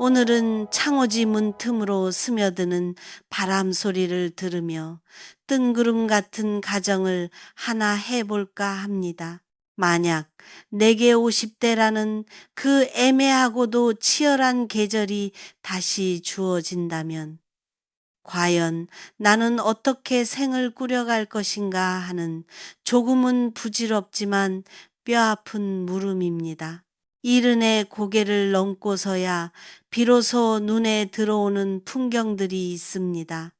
오늘은 창호지 문 틈으로 스며드는 바람 소리를 들으며 뜬구름 같은 가정을 하나 해볼까 합니다. 만약 내게 50대라는 그 애매하고도 치열한 계절이 다시 주어진다면 과연 나는 어떻게 생을 꾸려갈 것인가 하는 조금은 부질없지만 뼈아픈 물음입니다. 이른의 고개를 넘고서야 비로소 눈에 들어오는 풍경들이 있습니다.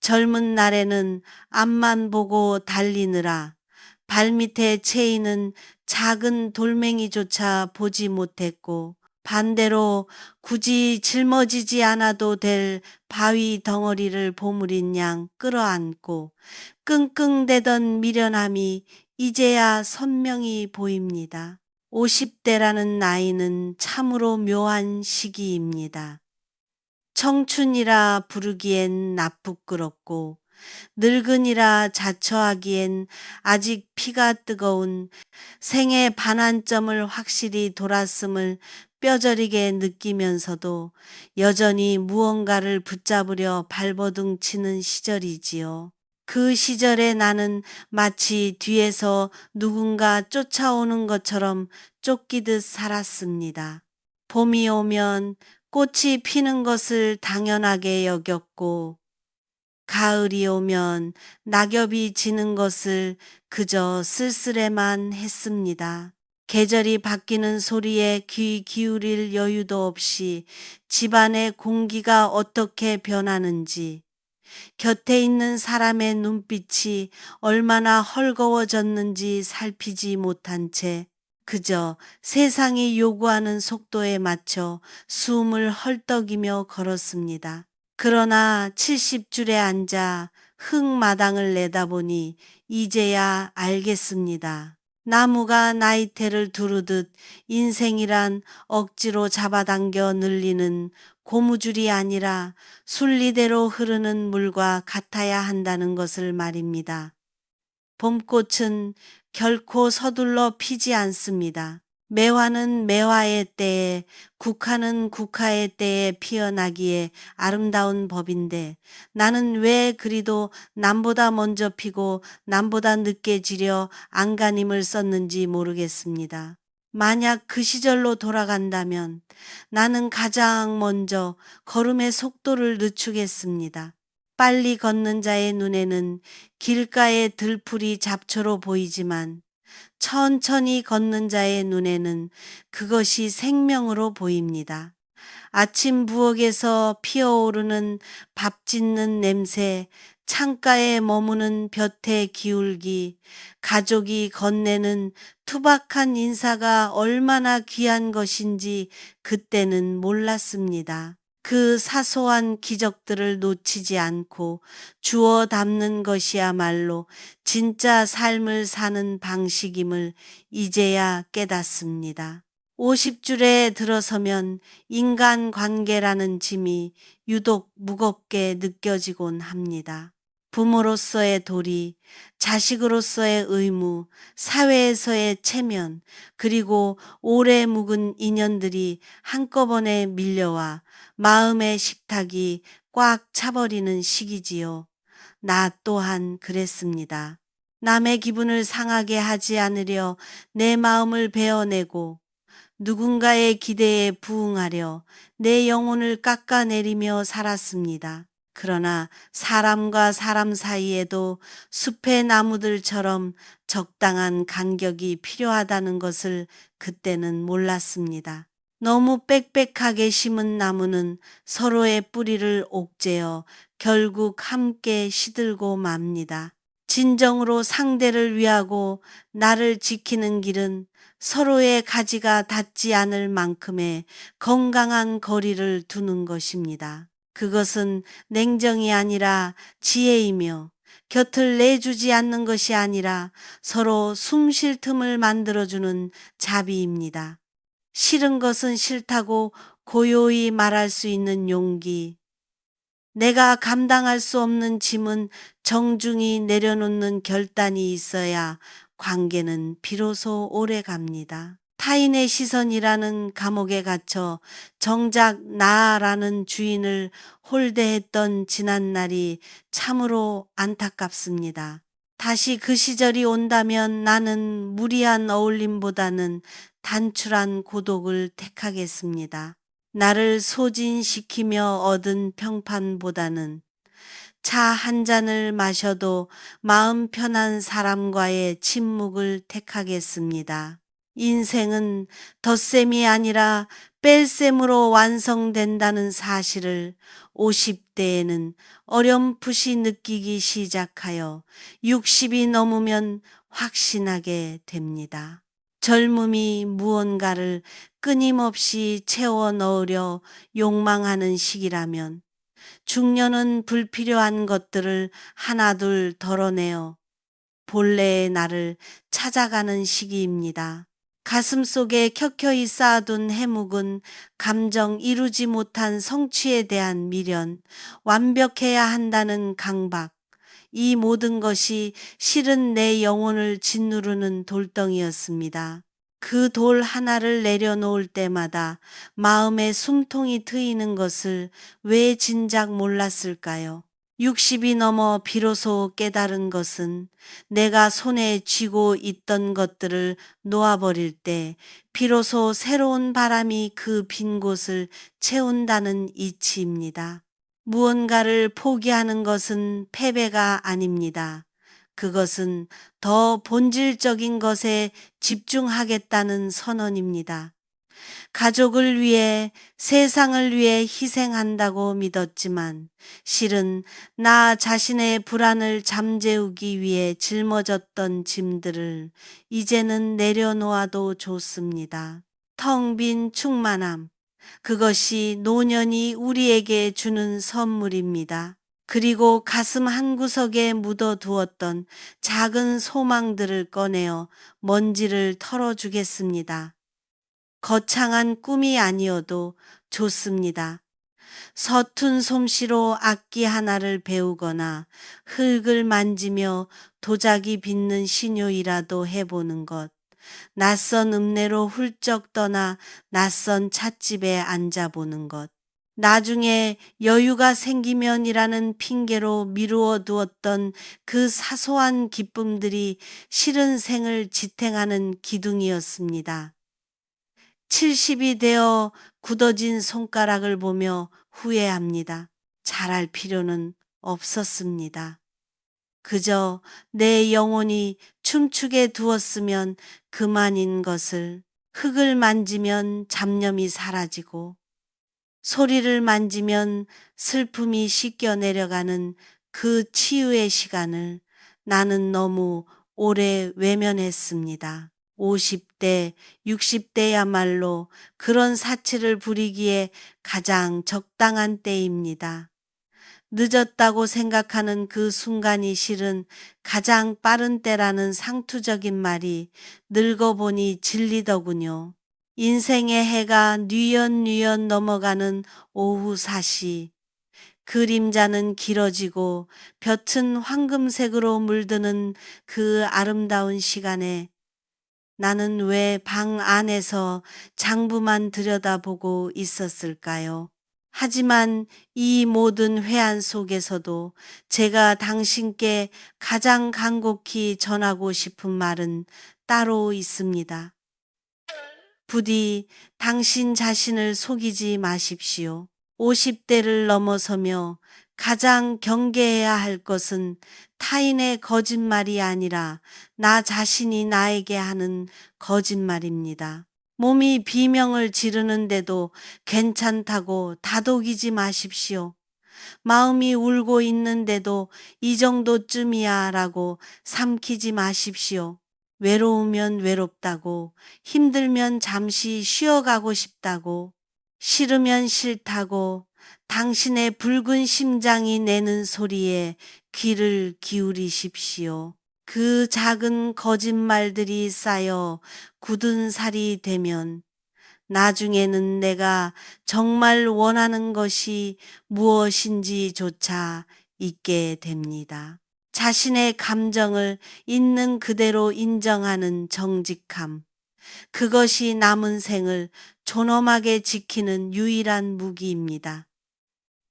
젊은 날에는 앞만 보고 달리느라 발밑에 채이는 작은 돌멩이조차 보지 못했고 반대로 굳이 짊어지지 않아도 될 바위 덩어리를 보물인 양 끌어안고 끙끙대던 미련함이 이제야 선명히 보입니다. 50대라는 나이는 참으로 묘한 시기입니다. 청춘이라 부르기엔 나쁘끄럽고 늙은이라 자처하기엔 아직 피가 뜨거운 생의 반환점을 확실히 돌았음을 뼈저리게 느끼면서도 여전히 무언가를 붙잡으려 발버둥 치는 시절이지요. 그 시절에 나는 마치 뒤에서 누군가 쫓아오는 것처럼 쫓기듯 살았습니다. 봄이 오면 꽃이 피는 것을 당연하게 여겼고, 가을이 오면 낙엽이 지는 것을 그저 쓸쓸해만 했습니다. 계절이 바뀌는 소리에 귀 기울일 여유도 없이 집안의 공기가 어떻게 변하는지, 곁에 있는 사람의 눈빛이 얼마나 헐거워졌는지 살피지 못한 채 그저 세상이 요구하는 속도에 맞춰 숨을 헐떡이며 걸었습니다. 그러나 70줄에 앉아 흙마당을 내다보니 이제야 알겠습니다. 나무가 나이테를 두르듯 인생이란 억지로 잡아당겨 늘리는 고무줄이 아니라 순리대로 흐르는 물과 같아야 한다는 것을 말입니다. 봄꽃은 결코 서둘러 피지 않습니다. 매화는 매화의 때에, 국화는 국화의 때에 피어나기에 아름다운 법인데 나는 왜 그리도 남보다 먼저 피고 남보다 늦게 지려 안간힘을 썼는지 모르겠습니다. 만약 그 시절로 돌아간다면 나는 가장 먼저 걸음의 속도를 늦추겠습니다. 빨리 걷는 자의 눈에는 길가의 들풀이 잡초로 보이지만 천천히 걷는 자의 눈에는 그것이 생명으로 보입니다. 아침 부엌에서 피어오르는 밥 짓는 냄새, 창가에 머무는 볕의 기울기, 가족이 건네는 투박한 인사가 얼마나 귀한 것인지 그때는 몰랐습니다. 그 사소한 기적들을 놓치지 않고 주워 담는 것이야말로 진짜 삶을 사는 방식임을 이제야 깨닫습니다. 50줄에 들어서면 인간 관계라는 짐이 유독 무겁게 느껴지곤 합니다. 부모로서의 도리, 자식으로서의 의무, 사회에서의 체면, 그리고 오래 묵은 인연들이 한꺼번에 밀려와 마음의 식탁이 꽉 차버리는 시기지요. 나 또한 그랬습니다. 남의 기분을 상하게 하지 않으려 내 마음을 베어내고 누군가의 기대에 부응하려 내 영혼을 깎아내리며 살았습니다. 그러나 사람과 사람 사이에도 숲의 나무들처럼 적당한 간격이 필요하다는 것을 그때는 몰랐습니다. 너무 빽빽하게 심은 나무는 서로의 뿌리를 옥죄어 결국 함께 시들고 맙니다. 진정으로 상대를 위하고 나를 지키는 길은 서로의 가지가 닿지 않을 만큼의 건강한 거리를 두는 것입니다. 그것은 냉정이 아니라 지혜이며 곁을 내주지 않는 것이 아니라 서로 숨 쉴 틈을 만들어주는 자비입니다. 싫은 것은 싫다고 고요히 말할 수 있는 용기. 내가 감당할 수 없는 짐은 정중히 내려놓는 결단이 있어야 관계는 비로소 오래 갑니다. 타인의 시선이라는 감옥에 갇혀 정작 나라는 주인을 홀대했던 지난날이 참으로 안타깝습니다. 다시 그 시절이 온다면 나는 무리한 어울림보다는 단출한 고독을 택하겠습니다. 나를 소진시키며 얻은 평판보다는 차 한 잔을 마셔도 마음 편한 사람과의 침묵을 택하겠습니다. 인생은 덧셈이 아니라 뺄셈으로 완성된다는 사실을 50대에는 어렴풋이 느끼기 시작하여 60이 넘으면 확신하게 됩니다. 젊음이 무언가를 끊임없이 채워 넣으려 욕망하는 시기라면 중년은 불필요한 것들을 하나둘 덜어내어 본래의 나를 찾아가는 시기입니다. 가슴 속에 켜켜이 쌓아둔 해묵은 감정 이루지 못한 성취에 대한 미련, 완벽해야 한다는 강박, 이 모든 것이 실은 내 영혼을 짓누르는 돌덩이였습니다. 그 돌 하나를 내려놓을 때마다 마음에 숨통이 트이는 것을 왜 진작 몰랐을까요? 60이 넘어 비로소 깨달은 것은 내가 손에 쥐고 있던 것들을 놓아버릴 때 비로소 새로운 바람이 그 빈 곳을 채운다는 이치입니다. 무언가를 포기하는 것은 패배가 아닙니다. 그것은 더 본질적인 것에 집중하겠다는 선언입니다. 가족을 위해 세상을 위해 희생한다고 믿었지만 실은 나 자신의 불안을 잠재우기 위해 짊어졌던 짐들을 이제는 내려놓아도 좋습니다. 텅 빈 충만함. 그것이 노년이 우리에게 주는 선물입니다. 그리고 가슴 한구석에 묻어두었던 작은 소망들을 꺼내어 먼지를 털어주겠습니다. 거창한 꿈이 아니어도 좋습니다. 서툰 솜씨로 악기 하나를 배우거나 흙을 만지며 도자기 빚는 신요이라도 해보는 것. 낯선 읍내로 훌쩍 떠나 낯선 찻집에 앉아보는 것. 나중에 여유가 생기면이라는 핑계로 미루어 두었던 그 사소한 기쁨들이 싫은 생을 지탱하는 기둥이었습니다. 70이 되어 굳어진 손가락을 보며 후회합니다. 잘할 필요는 없었습니다. 그저 내 영혼이 춤추게 두었으면 그만인 것을 흙을 만지면 잡념이 사라지고 소리를 만지면 슬픔이 씻겨 내려가는 그 치유의 시간을 나는 너무 오래 외면했습니다. 50대, 60대야말로 그런 사치를 부리기에 가장 적당한 때입니다. 늦었다고 생각하는 그 순간이 실은 가장 빠른 때라는 상투적인 말이 늙어보니 진리더군요. 인생의 해가 뉘엿뉘엿 넘어가는 오후 4시. 그림자는 길어지고 볕은 황금색으로 물드는 그 아름다운 시간에 나는 왜 방 안에서 장부만 들여다보고 있었을까요? 하지만 이 모든 회한 속에서도 제가 당신께 가장 간곡히 전하고 싶은 말은 따로 있습니다. 부디 당신 자신을 속이지 마십시오. 50대를 넘어서며 가장 경계해야 할 것은 타인의 거짓말이 아니라 나 자신이 나에게 하는 거짓말입니다. 몸이 비명을 지르는데도 괜찮다고 다독이지 마십시오. 마음이 울고 있는데도 이 정도쯤이야 라고 삼키지 마십시오. 외로우면 외롭다고, 힘들면 잠시 쉬어가고 싶다고, 싫으면 싫다고, 당신의 붉은 심장이 내는 소리에 귀를 기울이십시오. 그 작은 거짓말들이 쌓여 굳은 살이 되면 나중에는 내가 정말 원하는 것이 무엇인지조차 잊게 됩니다. 자신의 감정을 있는 그대로 인정하는 정직함. 그것이 남은 생을 존엄하게 지키는 유일한 무기입니다.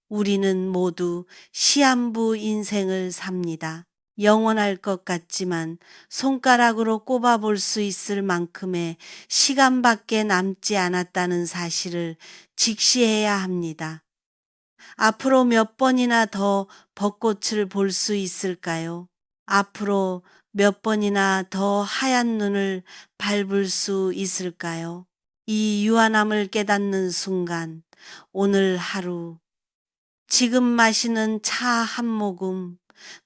우리는 모두 시한부 인생을 삽니다. 영원할 것 같지만 손가락으로 꼽아볼 수 있을 만큼의 시간밖에 남지 않았다는 사실을 직시해야 합니다. 앞으로 몇 번이나 더 벚꽃을 볼 수 있을까요? 앞으로 몇 번이나 더 하얀 눈을 밟을 수 있을까요? 이 유한함을 깨닫는 순간, 오늘 하루, 지금 마시는 차 한 모금,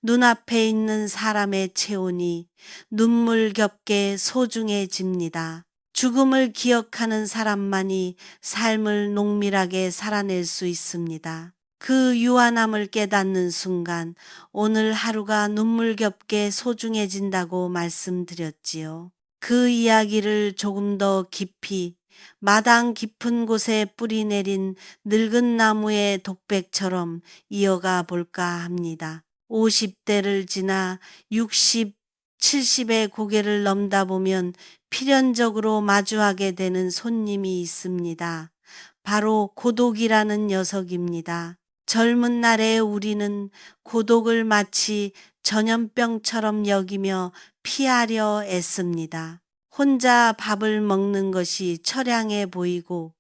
눈앞에 있는 사람의 체온이 눈물겹게 소중해집니다. 죽음을 기억하는 사람만이 삶을 농밀하게 살아낼 수 있습니다. 그 유한함을 깨닫는 순간 오늘 하루가 눈물겹게 소중해진다고 말씀드렸지요. 그 이야기를 조금 더 깊이 마당 깊은 곳에 뿌리 내린 늙은 나무의 독백처럼 이어가 볼까 합니다. 50대를 지나 60, 70의 고개를 넘다 보면 필연적으로 마주하게 되는 손님이 있습니다. 바로 고독이라는 녀석입니다. 젊은 날에 우리는 고독을 마치 전염병처럼 여기며 피하려 애씁니다. 혼자 밥을 먹는 것이 처량해 보이고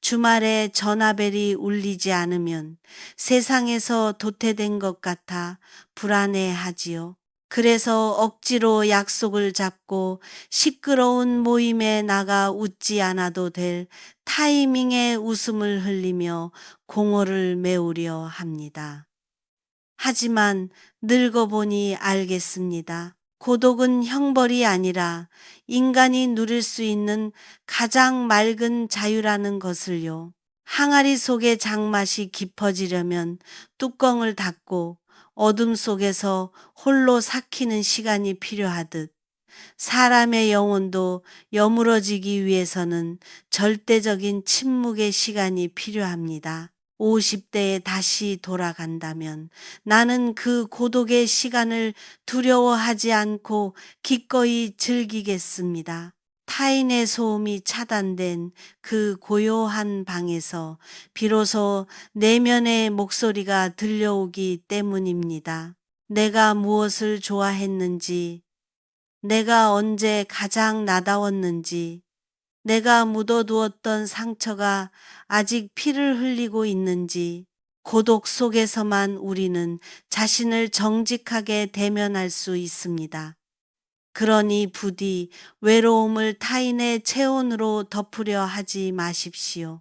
주말에 전화벨이 울리지 않으면 세상에서 도태된 것 같아 불안해 하지요. 그래서 억지로 약속을 잡고 시끄러운 모임에 나가 웃지 않아도 될 타이밍에 웃음을 흘리며 공허를 메우려 합니다. 하지만 늙어보니 알겠습니다. 고독은 형벌이 아니라 인간이 누릴 수 있는 가장 맑은 자유라는 것을요. 항아리 속의 장맛이 깊어지려면 뚜껑을 닫고 어둠 속에서 홀로 삭히는 시간이 필요하듯 사람의 영혼도 여물어지기 위해서는 절대적인 침묵의 시간이 필요합니다. 50대에 다시 돌아간다면 나는 그 고독의 시간을 두려워하지 않고 기꺼이 즐기겠습니다. 타인의 소음이 차단된 그 고요한 방에서 비로소 내면의 목소리가 들려오기 때문입니다. 내가 무엇을 좋아했는지, 내가 언제 가장 나다웠는지, 내가 묻어두었던 상처가 아직 피를 흘리고 있는지, 고독 속에서만 우리는 자신을 정직하게 대면할 수 있습니다. 그러니 부디 외로움을 타인의 체온으로 덮으려 하지 마십시오.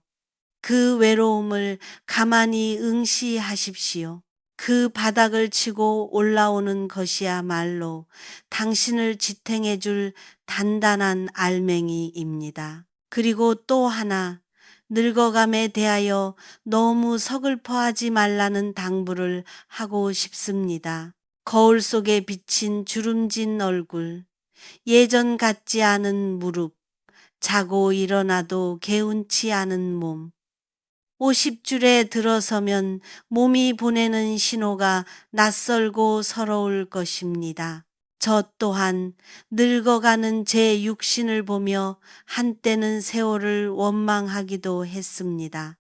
그 외로움을 가만히 응시하십시오. 그 바닥을 치고 올라오는 것이야말로 당신을 지탱해 줄 단단한 알맹이입니다. 그리고 또 하나, 늙어감에 대하여 너무 서글퍼하지 말라는 당부를 하고 싶습니다. 거울 속에 비친 주름진 얼굴, 예전 같지 않은 무릎, 자고 일어나도 개운치 않은 몸, 50줄에 들어서면 몸이 보내는 신호가 낯설고 서러울 것입니다. 저 또한 늙어가는 제 육신을 보며 한때는 세월을 원망하기도 했습니다.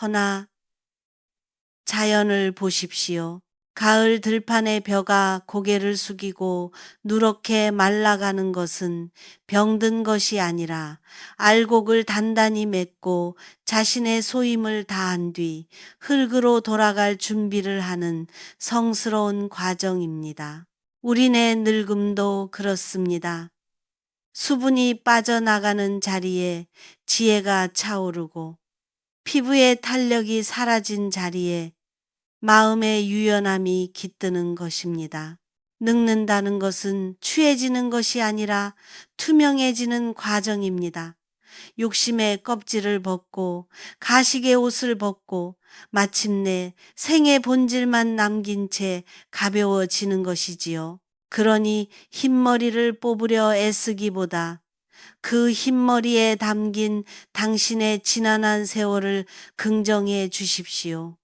허나 자연을 보십시오. 가을 들판의 벼가 고개를 숙이고 누렇게 말라가는 것은 병든 것이 아니라 알곡을 단단히 맺고 자신의 소임을 다한 뒤 흙으로 돌아갈 준비를 하는 성스러운 과정입니다. 우리네 늙음도 그렇습니다. 수분이 빠져나가는 자리에 지혜가 차오르고 피부의 탄력이 사라진 자리에 마음의 유연함이 깃드는 것입니다. 늙는다는 것은 취해지는 것이 아니라 투명해지는 과정입니다. 욕심의 껍질을 벗고 가식의 옷을 벗고 마침내 생의 본질만 남긴 채 가벼워지는 것이지요. 그러니 흰머리를 뽑으려 애쓰기보다 그 흰머리에 담긴 당신의 지난한 세월을 긍정해 주십시오.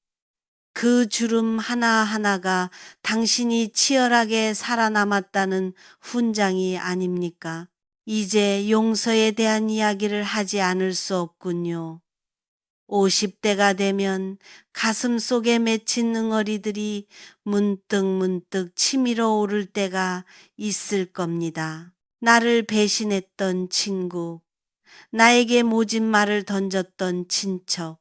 그 주름 하나하나가 당신이 치열하게 살아남았다는 훈장이 아닙니까? 이제 용서에 대한 이야기를 하지 않을 수 없군요. 50대가 되면 가슴 속에 맺힌 응어리들이 문득문득 치밀어 오를 때가 있을 겁니다. 나를 배신했던 친구, 나에게 모진 말을 던졌던 친척,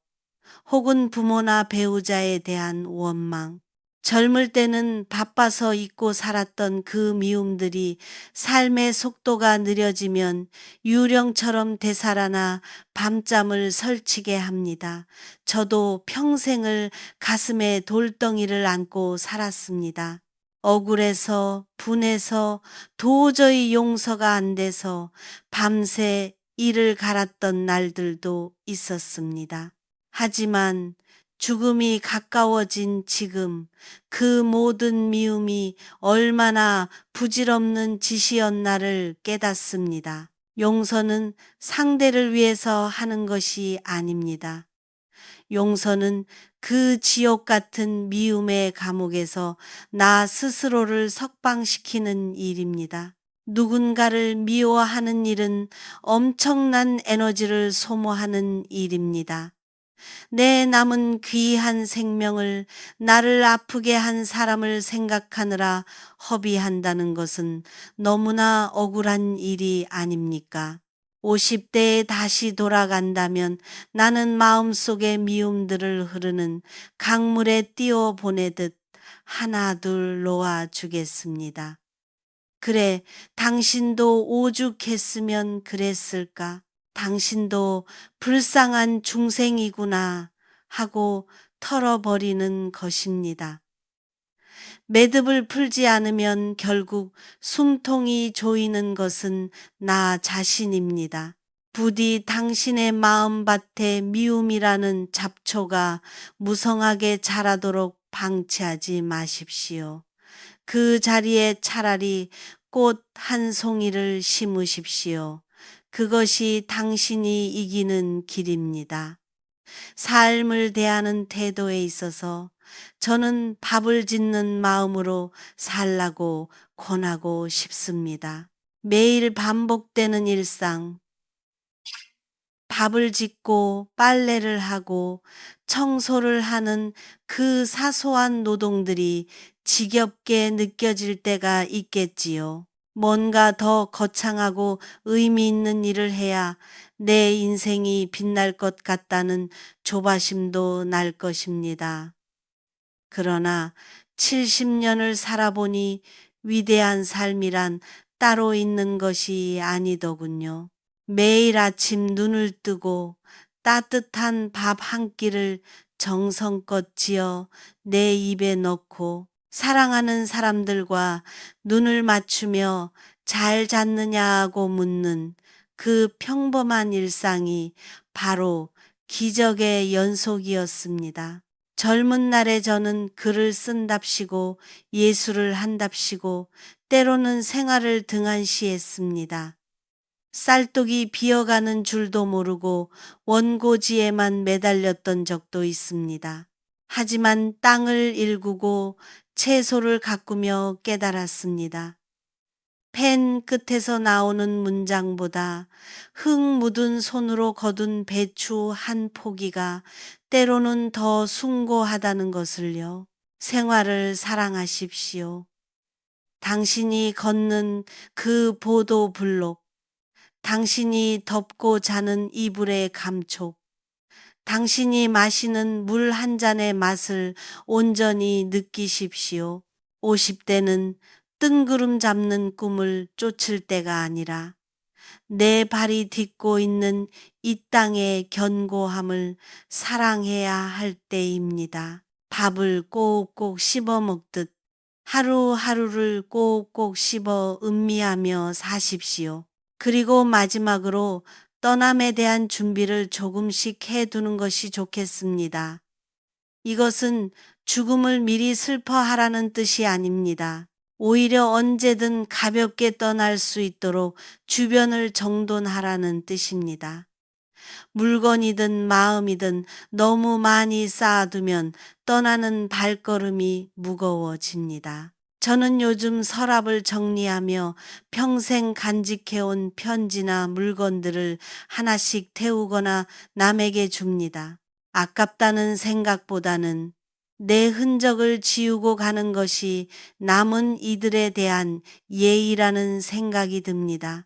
혹은 부모나 배우자에 대한 원망. 젊을 때는 바빠서 잊고 살았던 그 미움들이 삶의 속도가 느려지면 유령처럼 되살아나 밤잠을 설치게 합니다. 저도 평생을 가슴에 돌덩이를 안고 살았습니다. 억울해서, 분해서, 도저히 용서가 안 돼서 밤새 이를 갈았던 날들도 있었습니다. 하지만 죽음이 가까워진 지금 그 모든 미움이 얼마나 부질없는 짓이었나를 깨닫습니다. 용서는 상대를 위해서 하는 것이 아닙니다. 용서는 그 지옥 같은 미움의 감옥에서 나 스스로를 석방시키는 일입니다. 누군가를 미워하는 일은 엄청난 에너지를 소모하는 일입니다. 내 남은 귀한 생명을 나를 아프게 한 사람을 생각하느라 허비한다는 것은 너무나 억울한 일이 아닙니까? 50대에 다시 돌아간다면 나는 마음속의 미움들을 흐르는 강물에 띄워 보내듯 하나둘 놓아 주겠습니다. 그래, 당신도 오죽했으면 그랬을까? 당신도 불쌍한 중생이구나 하고 털어버리는 것입니다. 매듭을 풀지 않으면 결국 숨통이 조이는 것은 나 자신입니다. 부디 당신의 마음밭에 미움이라는 잡초가 무성하게 자라도록 방치하지 마십시오. 그 자리에 차라리 꽃 한 송이를 심으십시오. 그것이 당신이 이기는 길입니다. 삶을 대하는 태도에 있어서 저는 밥을 짓는 마음으로 살라고 권하고 싶습니다. 매일 반복되는 일상, 밥을 짓고 빨래를 하고 청소를 하는 그 사소한 노동들이 지겹게 느껴질 때가 있겠지요. 뭔가 더 거창하고 의미 있는 일을 해야 내 인생이 빛날 것 같다는 조바심도 날 것입니다. 그러나 70년을 살아보니 위대한 삶이란 따로 있는 것이 아니더군요. 매일 아침 눈을 뜨고 따뜻한 밥 한 끼를 정성껏 지어 내 입에 넣고 사랑하는 사람들과 눈을 맞추며 잘 잤느냐고 묻는 그 평범한 일상이 바로 기적의 연속이었습니다. 젊은 날에 저는 글을 쓴답시고 예술을 한답시고 때로는 생활을 등한시했습니다. 쌀독이 비어가는 줄도 모르고 원고지에만 매달렸던 적도 있습니다. 하지만 땅을 일구고 채소를 가꾸며 깨달았습니다. 펜 끝에서 나오는 문장보다 흙 묻은 손으로 거둔 배추 한 포기가 때로는 더 숭고하다는 것을요. 생활을 사랑하십시오. 당신이 걷는 그 보도 블록, 당신이 덮고 자는 이불의 감촉, 당신이 마시는 물 한 잔의 맛을 온전히 느끼십시오. 50대는 뜬구름 잡는 꿈을 쫓을 때가 아니라 내 발이 딛고 있는 이 땅의 견고함을 사랑해야 할 때입니다. 밥을 꼭꼭 씹어 먹듯 하루하루를 꼭꼭 씹어 음미하며 사십시오. 그리고 마지막으로 떠남에 대한 준비를 조금씩 해두는 것이 좋겠습니다. 이것은 죽음을 미리 슬퍼하라는 뜻이 아닙니다. 오히려 언제든 가볍게 떠날 수 있도록 주변을 정돈하라는 뜻입니다. 물건이든 마음이든 너무 많이 쌓아두면 떠나는 발걸음이 무거워집니다. 저는 요즘 서랍을 정리하며 평생 간직해온 편지나 물건들을 하나씩 태우거나 남에게 줍니다. 아깝다는 생각보다는 내 흔적을 지우고 가는 것이 남은 이들에 대한 예의라는 생각이 듭니다.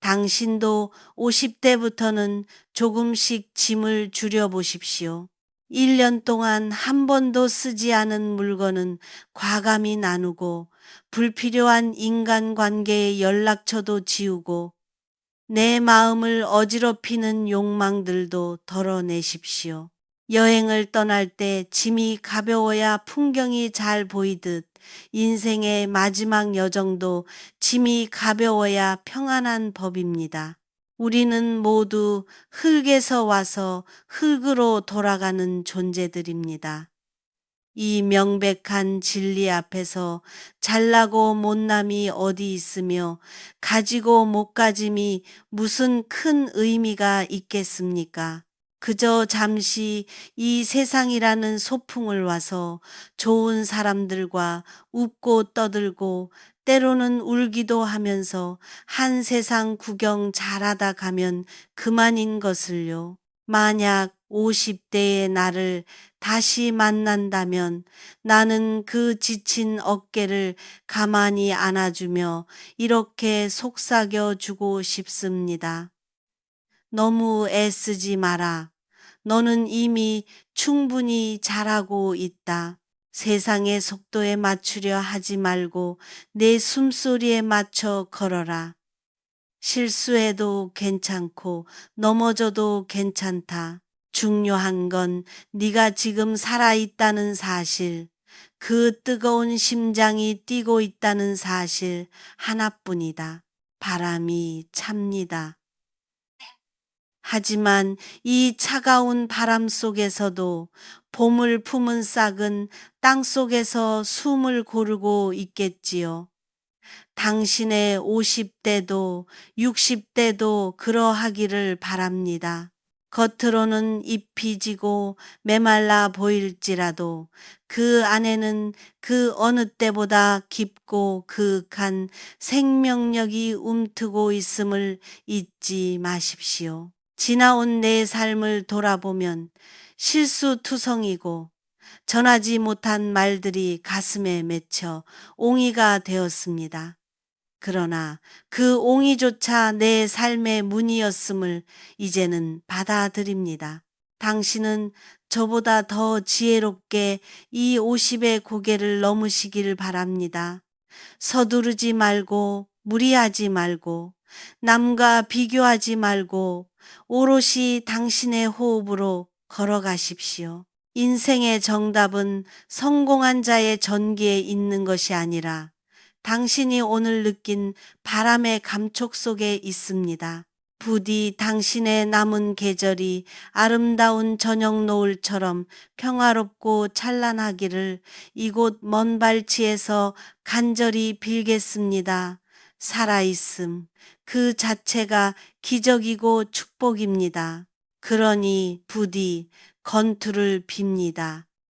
당신도 50대부터는 조금씩 짐을 줄여보십시오. 1년 동안 한 번도 쓰지 않은 물건은 과감히 나누고 불필요한 인간관계의 연락처도 지우고 내 마음을 어지럽히는 욕망들도 덜어내십시오. 여행을 떠날 때 짐이 가벼워야 풍경이 잘 보이듯 인생의 마지막 여정도 짐이 가벼워야 평안한 법입니다. 우리는 모두 흙에서 와서 흙으로 돌아가는 존재들입니다. 이 명백한 진리 앞에서 잘나고 못남이 어디 있으며 가지고 못 가짐이 무슨 큰 의미가 있겠습니까? 그저 잠시 이 세상이라는 소풍을 와서 좋은 사람들과 웃고 떠들고 때로는 울기도 하면서 한 세상 구경 잘하다 가면 그만인 것을요. 만약 50대의 나를 다시 만난다면 나는 그 지친 어깨를 가만히 안아주며 이렇게 속삭여 주고 싶습니다. 너무 애쓰지 마라. 너는 이미 충분히 잘하고 있다. 세상의 속도에 맞추려 하지 말고 내 숨소리에 맞춰 걸어라. 실수해도 괜찮고 넘어져도 괜찮다. 중요한 건 네가 지금 살아있다는 사실, 그 뜨거운 심장이 뛰고 있다는 사실 하나뿐이다. 바람이 찹니다. 하지만 이 차가운 바람 속에서도 봄을 품은 싹은 땅 속에서 숨을 고르고 있겠지요. 당신의 50대도 60대도 그러하기를 바랍니다. 겉으로는 잎이 지고 메말라 보일지라도 그 안에는 그 어느 때보다 깊고 그윽한 생명력이 움트고 있음을 잊지 마십시오. 지나온 내 삶을 돌아보면 실수투성이고 전하지 못한 말들이 가슴에 맺혀 옹이가 되었습니다. 그러나 그 옹이조차 내 삶의 문이었음을 이제는 받아들입니다. 당신은 저보다 더 지혜롭게 이 50의 고개를 넘으시길 바랍니다. 서두르지 말고 무리하지 말고 남과 비교하지 말고 오롯이 당신의 호흡으로 걸어가십시오. 인생의 정답은 성공한 자의 전기에 있는 것이 아니라 당신이 오늘 느낀 바람의 감촉 속에 있습니다. 부디 당신의 남은 계절이 아름다운 저녁 노을처럼 평화롭고 찬란하기를 이곳 먼 발치에서 간절히 빌겠습니다. 살아있음. 그 자체가 기적이고 축복입니다. 그러니 부디 건투를 빕니다.